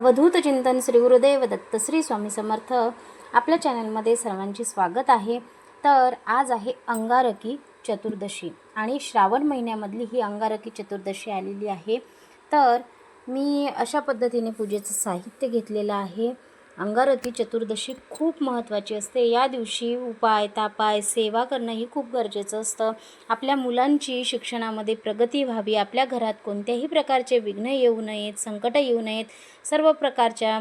अवधूत चिंतन श्री गुरुदेव दत्त श्री स्वामी समर्थ आपल्या चॅनलमध्ये सर्वांचे स्वागत आहे. तर आज आहे अंगारकी चतुर्दशी आणि श्रावण महिन्यामधली ही अंगारकी चतुर्दशी आलेली आहे. तर मी अशा पद्धतीने पूजेचं साहित्य घेतलेलं आहे. अंगारती चतुर्दशी खूप महत्त्वाची असते. या दिवशी उपाय तापाय सेवा करणं ही खूप गरजेचं असतं. आपल्या मुलांची शिक्षणामध्ये प्रगती व्हावी आपल्या घरात कोणत्याही प्रकारचे विघ्न येऊ नयेत संकट येऊ नयेत सर्व प्रकारच्या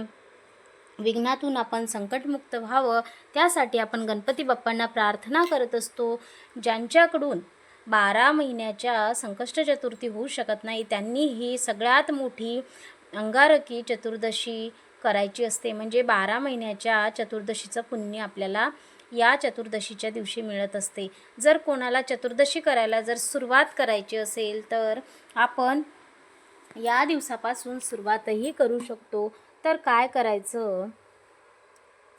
विघ्नातून आपण संकटमुक्त व्हावं. त्यासाठी आपण गणपती बाप्पांना प्रार्थना करत असतो. ज्यांच्याकडून बारा महिन्याच्या संकष्ट चतुर्थी होऊ शकत नाही. त्यांनी ही सगळ्यात मोठी अंगारकी चतुर्दशी करायची असते. म्हणजे बारा महिन्याच्या चतुर्दशीचं पुण्य आपल्याला या चतुर्दशीच्या दिवशी मिळत असते. जर कोणाला चतुर्दशी करायला जर सुरुवात करायची असेल तर आपण या दिवसापासून सुरुवातही करू शकतो. तर काय करायचं?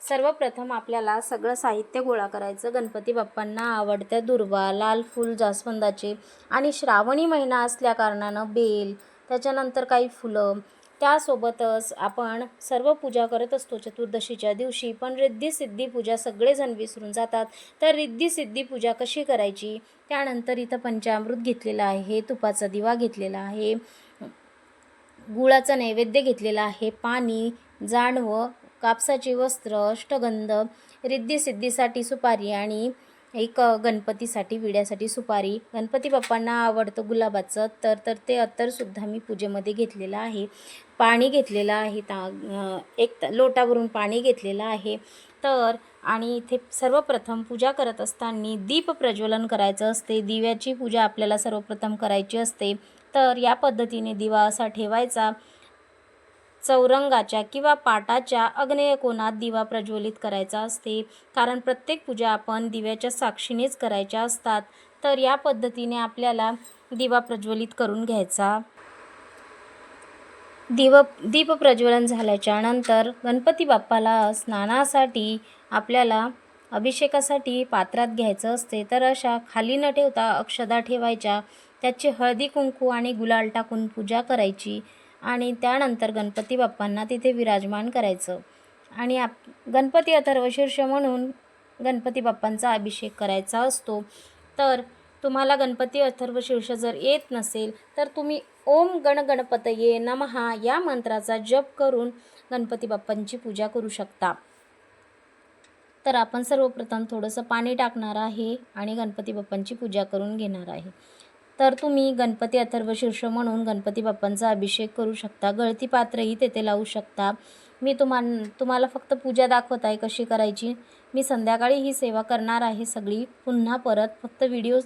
सर्वप्रथम आपल्याला सगळं साहित्य गोळा करायचं. गणपती बाप्पांना आवडत्या दुर्वा लाल फूल जास्वंदाचे आणि श्रावणी महिना असल्या कारणानं बेल त्याच्यानंतर काही फुलं. त्यासोबतच आपण सर्व पूजा करत असतो. चतुर्दशीच्या दिवशी पण रिद्धी सिद्धी पूजा सगळेजण विसरून जातात. तर रिद्धी सिद्धी पूजा कशी करायची? त्यानंतर इथं पंचामृत घेतलेलं आहे तुपाचा दिवा घेतलेला आहे गुळाचं नैवेद्य घेतलेला आहे पाणी जाणवं कापसाची वस्त्र अष्टगंध रिद्धी सिद्धीसाठी सुपारी आणि एक गणपतीसाठी विड्यासाठी सुपारी. गणपती बाप्पांना आवडतं गुलाबाचं तर तर ते अत्तरसुद्धा मी पूजेमध्ये घेतलेलं आहे. पाणी घेतलेलं आहे ता एक लोटावरून पाणी घेतलेलं आहे. तर आणि इथे सर्वप्रथम पूजा करत असताना दीप प्रज्वलन करायचं असते. दिव्याची पूजा आपल्याला सर्वप्रथम करायची असते. तर या पद्धतीने दिवा असा ठेवायचा. चौरंगाच्या किंवा पाटाच्या अग्नेय कोणात दिवा प्रज्वलित करायचा असते. कारण प्रत्येक पूजा आपण दिव्याच्या साक्षीनेच करायच्या असतात. तर या पद्धतीने आपल्याला दिवा प्रज्वलित करून घ्यायचा. दिव दीप प्रज्वलन झाल्याच्यानंतर गणपती बाप्पाला स्नानासाठी आपल्याला अभिषेकासाठी पात्रात घ्यायचं असते. तर अशा खाली न ठेवता अक्षदा ठेवायच्या. त्याची हळदी कुंकू आणि गुलाल टाकून पूजा करायची. आणि त्यानंतर गणपती बाप्पांना तिथे विराजमान करायचं. आणि आप गणपती अथर्वशीर्ष म्हणून गणपती बाप्पांचा अभिषेक करायचा असतो. तर तुम्हाला गणपती अथर्वशीर्ष जर येत नसेल तर तुम्ही ओम गण गणपतये नमहा या मंत्राचा जप करून गणपती बाप्पांची पूजा करू शकता. तर आपण सर्वप्रथम थोडंसं पाणी टाकणार आहे आणि गणपती बाप्पांची पूजा करून घेणार आहे. तर तुम्ही गणपती अथर्वशीर्ष म्हणून गणपती बाप्पांचा अभिषेक करू शकता. गळती पात्रही तेथे लावू शकता. मी तुम्हा तुम्हाला फक्त पूजा दाखवत आहे कशी करायची. मी संध्याकाळी ही सेवा करणार आहे सगळी. पुन्हा परत फक्त व्हिडिओ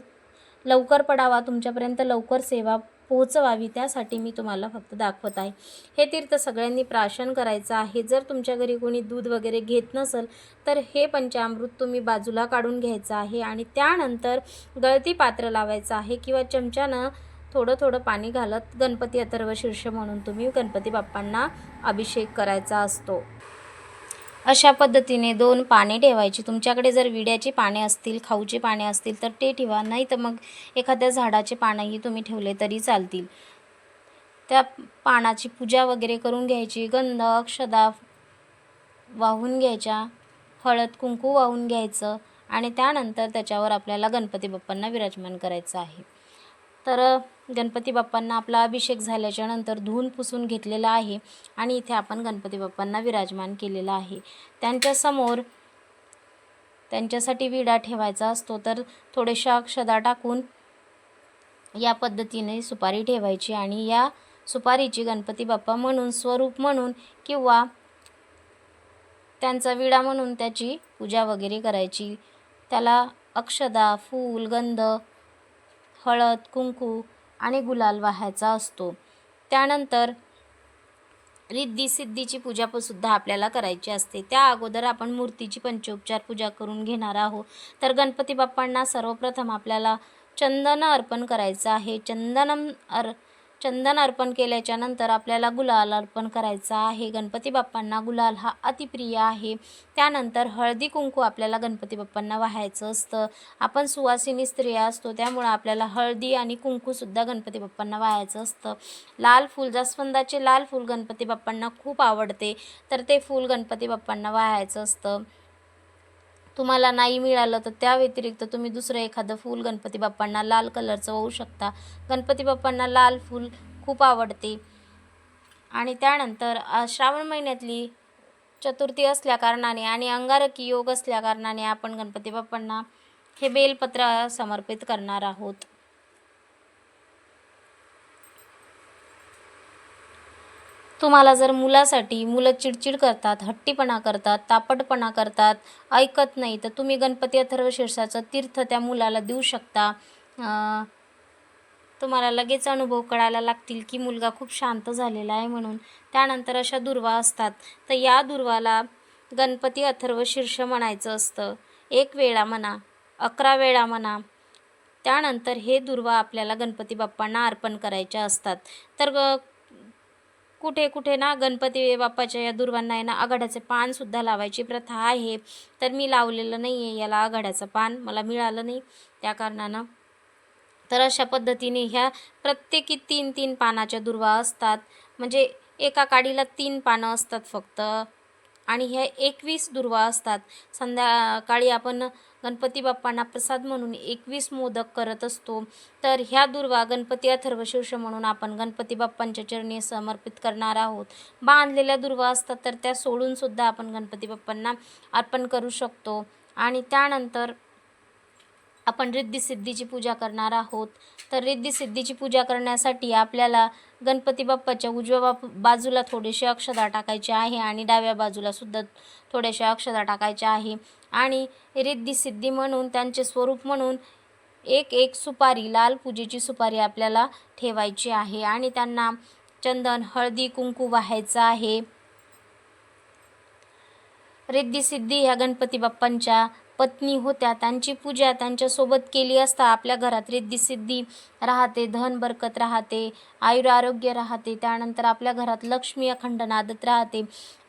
लवकर पडावा. तुमच्यापर्यंत लवकर सेवा पोहोचवावी त्यासाठी मी तुम्हाला फक्त दाखवत आहे. हे तीर्थ सगळ्यांनी प्राशन करायचं आहे. जर तुमच्या घरी कोणी दूध वगैरे घेत नसेल तर हे पंचामृत तुम्ही बाजूला काढून घ्यायचं आहे आणि त्यानंतर गळती पात्र लावायचं आहे किंवा चमच्यानं थोडं थोडं पाणी घालत गणपती अथर्व शीर्ष म्हणून तुम्ही गणपती बाप्पांना अभिषेक करायचा असतो. अशा पद्धतीने दोन पाने ठेवायची. तुमच्याकडे जर विड्याची पाने असतील खाऊचे पाने असतील तर ते ठेवा. नाही तर मग एखाद्या झाडाचे पानंही तुम्ही ठेवले तरी चालतील. त्या पानाची पूजा वगैरे करून घ्यायची. गंध अक्षदा वाहून घ्यायच्या. हळद कुंकू वाहून घ्यायचं. आणि त्यानंतर त्याच्यावर आपल्याला गणपती बाप्पांना विराजमान करायचं आहे. तर गणपती बाप्पांना आपला अभिषेक झाल्याच्यानंतर धुवून पुसून घेतलेला आहे आणि इथे आपण गणपती बाप्पांना विराजमान केलेलं आहे. त्यांच्यासमोर त्यांच्यासाठी विडा ठेवायचा असतो तर थोडेशा अक्षदा टाकून या पद्धतीने सुपारी ठेवायची आणि या सुपारीची गणपती बाप्पा म्हणून स्वरूप म्हणून किंवा त्यांचा विडा म्हणून त्याची पूजा वगैरे करायची. त्याला अक्षदा फूल गंध हळद कुंकू आणि गुलाल वाहायचा असतो. त्यानंतर रिद्धी सिद्धीची पूजा सुद्धा आपल्याला करायची असते. त्या अगोदर आपण मूर्तीची पंचोपचार पूजा करून घेणार आहोत. तर गणपती बाप्पांना सर्वप्रथम आपल्याला चंदन अर्पण करायचं आहे. चंदनम अर चंदन अर्पण केल्याच्यानंतर आपल्याला गुलाल अर्पण करायचा आहे. गणपती बाप्पांना गुलाल हा अतिप्रिय आहे. त्यानंतर हळदी कुंकू आपल्याला गणपती बाप्पांना वाहायचं असतं. आपण सुवासिनी स्त्रिया असतो त्यामुळं आपल्याला हळदी आणि कुंकूसुद्धा गणपती बाप्पांना वाहायचं असतं. लाल फूल जास्वंदाचे लाल फूल गणपती बाप्पांना खूप आवडते. तर ते फूल गणपती बाप्पांना वाहायचं असतं. तुम्हाला नाही मिळालं तर त्या व्यतिरिक्त तुम्ही दुसरं एखादं फूल गणपती बाप्पांना लाल कलरचं होऊ शकता. गणपती बाप्पांना लाल फूल खूप आवडते. आणि त्यानंतर श्रावण महिन्यातली चतुर्थी असल्याकारणाने आणि अंगारकी योग असल्याकारणाने आपण गणपती बाप्पांना हे बेलपत्र समर्पित करणार आहोत. तुम्हाला जर मुलासाठी मुलं चिडचिड करतात हट्टीपणा करतात तापटपणा करतात ऐकत नाही तर तुम्ही गणपती अथर्व शीर्षाचं तीर्थ त्या मुलाला देऊ शकता. तुम्हाला लगेच अनुभव कळायला लागतील की मुलगा खूप शांत झालेला आहे म्हणून. त्यानंतर अशा दुर्वा असतात. तर या दुर्वाला गणपती अथर्व शीर्ष म्हणायचं असतं. एक वेळा म्हणा अकरा वेळा म्हणा त्यानंतर हे दुर्वा आपल्याला गणपती बाप्पांना अर्पण करायचे असतात. तर कुठे कुठे ना गणपती बाप्पाच्या या दुर्वांना आहे ना आघाड्याचे पानसुद्धा लावायची प्रथा आहे. तर मी लावलेलं नाही आहे याला आघाड्याचं पान मला मिळालं नाही. त्या कारणानं तर अशा पद्धतीने ह्या प्रत्येकी तीन तीन पानाच्या दुर्वा असतात. म्हणजे एका काडीला तीन पानं असतात फक्त. आणि ह्या एकवीस दुर्वा असतात. संध्याकाळी आपण गणपती बाप्पांना प्रसाद म्हणून एकवीस मोदक करत असतो. तर ह्या दुर्वा गणपती अथर्व शीर्ष म्हणून आपण गणपती बाप्पांच्या चरणी समर्पित करणार आहोत. बांधलेल्या दुर्वा असतात तर त्या सोडूनसुद्धा आपण गणपती बाप्पांना अर्पण करू शकतो. आणि त्यानंतर आपण रिद्धिसिद्धीची पूजा करणार आहोत. तर रिद्धिसिद्धीची पूजा करण्यासाठी आपल्याला गणपती बाप्पाच्या उजव्या बाप बाजूला थोडेसे अक्षदा टाकायचे आहे आणि डाव्या बाजूला सुद्धा थोडेसे अक्षदा टाकायचे आहे. आणि रिद्धिसिद्धी म्हणून त्यांचे स्वरूप म्हणून एक एक सुपारी लाल पूजेची सुपारी आपल्याला ठेवायची आहे. आणि त्यांना चंदन हळदी कुंकू वाहायचं आहे. रिद्धिसिद्धी ह्या गणपती बाप्पांच्या पत्नी होत्या त्यांची पूजा त्यांच्यासोबत केली असता आपल्या घरात रिद्धिसिद्धी राहते धन बरकत राहते आयुर आरोग्य राहते त्यानंतर आपल्या घरात लक्ष्मी अखंड नादत राहते.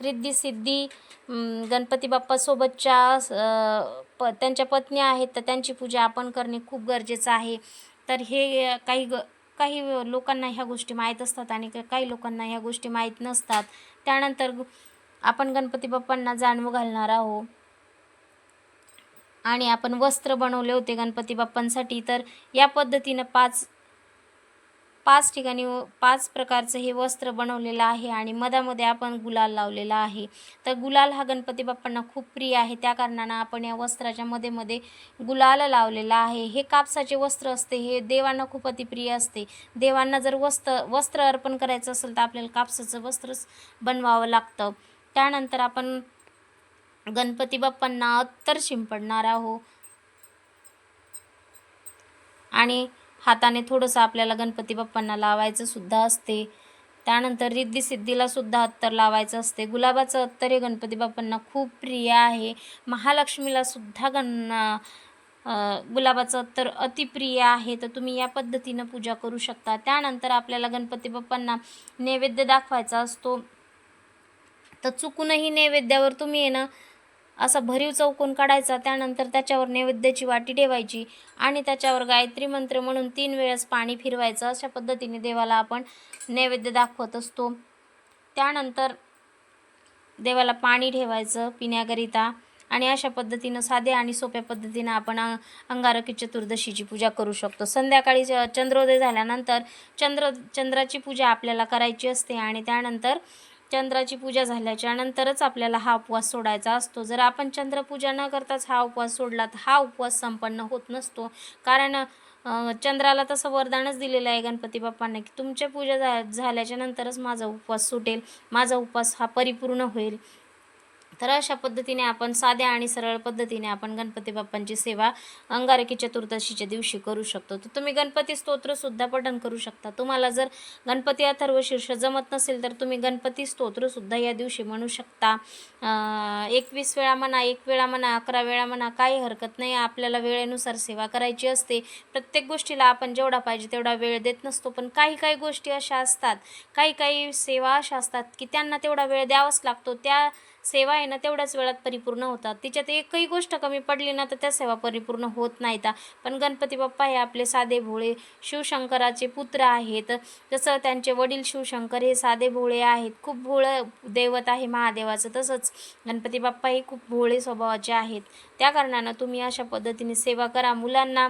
रिद्धिसिद्धी गणपती बाप्पासोबतच्या प त्यांच्या पत्नी आहेत तर त्यांची पूजा आपण करणे खूप गरजेचं आहे. तर हे काही ग काही लोकांना ह्या गोष्टी माहीत असतात आणि काही लोकांना ह्या गोष्टी माहीत नसतात. त्यानंतर आपण गणपती बाप्पांना जाणवं घालणार आहोत. आणि आपण वस्त्र बनवले होते गणपती बाप्पांसाठी तर या पद्धतीनं पाच पाच ठिकाणी व- पाच प्रकारचं हे वस्त्र बनवलेलं आहे आणि मधामध्ये आपण गुलाल लावलेला आहे. तर गुलाल हा गणपती बाप्पांना खूप प्रिय आहे. त्या कारणानं आपण या वस्त्राच्या मध्ये मध्ये गुलाल लावलेला आहे. हे कापसाचे वस्त्र असते हे देवांना खूप अतिप्रिय असते. देवांना जर वस्त्र वस्त्र अर्पण करायचं असेल तर आपल्याला कापसाचं वस्त्रच बनवावं लागतं. त्यानंतर आपण गणपती बाप्पांना अत्तर शिंपडणार आहो. आणि हाताने थोडंसं आपल्याला गणपती बाप्पांना लावायचं सुद्धा असते. त्यानंतर रिद्धिसिद्धीला सुद्धा अत्तर लावायचं असते. गुलाबाचं अत्तर हे गणपती बाप्पांना खूप प्रिय आहे. महालक्ष्मीला सुद्धा गण गुलाबाचं अत्तर अतिप्रिय आहे. तर तुम्ही या पद्धतीनं पूजा करू शकता. त्यानंतर आपल्याला गणपती बाप्पांना नैवेद्य दाखवायचा असतो. तर चुकूनही नैवेद्यावर तुम्ही येणं असा भरीव चौकोन काढायचा त्यानंतर त्याच्यावर नैवेद्याची वाटी ठेवायची आणि त्याच्यावर गायत्री मंत्र म्हणून तीन वेळेस पाणी फिरवायचं. अशा पद्धतीने देवाला आपण नैवेद्य दाखवत असतो. त्यानंतर देवाला पाणी ठेवायचं पिण्याकरिता आणि अशा पद्धतीनं साध्या आणि सोप्या पद्धतीनं आपण अंगारकी चतुर्दशीची पूजा करू शकतो. संध्याकाळी च- चंद्रोदय झाल्यानंतर चंद्र चंद्राची पूजा आपल्याला करायची असते आणि त्यानंतर चंद्राची पूजा झाल्याच्या नंतरच आपल्याला हा उपवास सोडायचा असतो. जर आपण चंद्रपूजा न करताच हा उपवास सोडला तर हा उपवास संपन्न होत नसतो. कारण चंद्राला तसं वरदानच दिलेलं आहे गणपती बाप्पांना की तुमच्या पूजा झा झाल्याच्या नंतरच माझा उपवास सुटेल. माझा उपवास हा परिपूर्ण होईल. तर अशा पद्धतीने आपण साध्या आणि सरळ पद्धतीने आपण गणपती बाप्पांची सेवा अंगारकी चतुर्दशीच्या दिवशी करू शकतो. तर तुम्ही गणपती स्तोत्रसुद्धा पठण करू शकता. तुम्हाला जर गणपती अथर्व शीर्ष जमत नसेल तर तुम्ही गणपती स्तोत्रसुद्धा या दिवशी म्हणू शकता. एकवीस वेळा म्हणा एक वेळा म्हणा अकरा वेळा म्हणा काही हरकत नाही. आपल्याला वेळेनुसार सेवा करायची असते. प्रत्येक गोष्टीला आपण जेवढा पाहिजे तेवढा वेळ देत नसतो. पण काही काही गोष्टी अशा असतात काही काही सेवा अशा असतात की त्यांना तेवढा वेळ द्यावाच लागतो. त्या सेवा आहे ना तेवढ्याच वेळात परिपूर्ण होतात. तिच्यात एकही गोष्ट कमी पडली ना तर त्या सेवा परिपूर्ण होत नाहीत. पण गणपती बाप्पा हे आपले साधे भोळे शिवशंकराचे पुत्र आहेत. जसं त्यांचे वडील शिवशंकर हे साधे भोळे आहेत. खूप भोळं दैवत आहे महादेवाचं. तसंच गणपती बाप्पा हे खूप भोळे स्वभावाचे आहेत. त्या कारणानं तुम्ही अशा पद्धतीने सेवा करा. मुलांना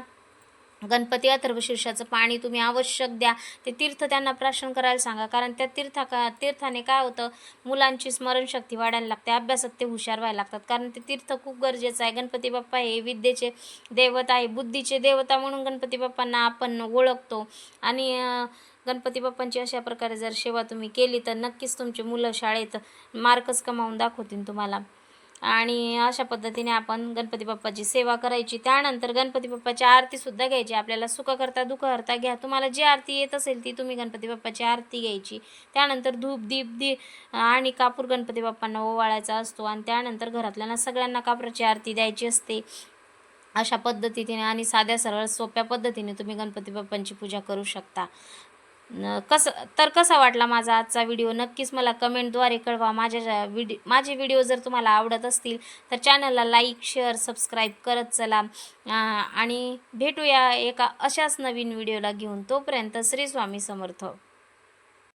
गणपती अथर्वशीर्षाचं पाणी तुम्ही आवश्यक द्या. ते तीर्थ त्यांना प्राशन करायला सांगा. कारण त्या तीर्था का तीर्थाने काय होतं मुलांची स्मरणशक्ती वाढायला लागते अभ्यासात ते हुशार व्हायला लागतात. कारण ते तीर्थ खूप गरजेचं आहे. गणपती बाप्पा हे विद्येचे दैवत आहे. बुद्धीचे देवता म्हणून गणपती बाप्पांना आपण ओळखतो. आणि गणपती बाप्पांची अशा प्रकारे जर सेवा तुम्ही केली तर नक्कीच तुमची मुलं शाळेत मार्कच कमावून दाखवतील तुम्हाला. आणि अशा पद्धतीने आपण गणपती बाप्पाची सेवा करायची. त्यानंतर गणपती बाप्पाची आरतीसुद्धा घ्यायची. आपल्याला सुखकर्ता करता घ्या. तुम्हाला जी आरती येत असेल ती तुम्ही गणपती बाप्पाची आरती घ्यायची. त्यानंतर धूप दीप दी आणि कापूर गणपती बाप्पांना ओवाळायचा असतो आणि त्यानंतर घरातल्यांना सगळ्यांना कापराची आरती द्यायची असते. अशा पद्धतीने आणि साध्या सरळ सोप्या पद्धतीने तुम्ही गणपती बाप्पांची पूजा करू शकता. कसं तर कसा वाटला माझा आजचा व्हिडिओ नक्कीच मला कमेंटद्वारे कळवा. माझ्या व्हिडिओ माझे व्हिडिओ जर तुम्हाला आवडत असतील तर चॅनलला लाईक शेअर सबस्क्राईब करत चला. आणि भेटूया एका अशाच नवीन व्हिडिओला घेऊन. तोपर्यंत श्री स्वामी समर्थ.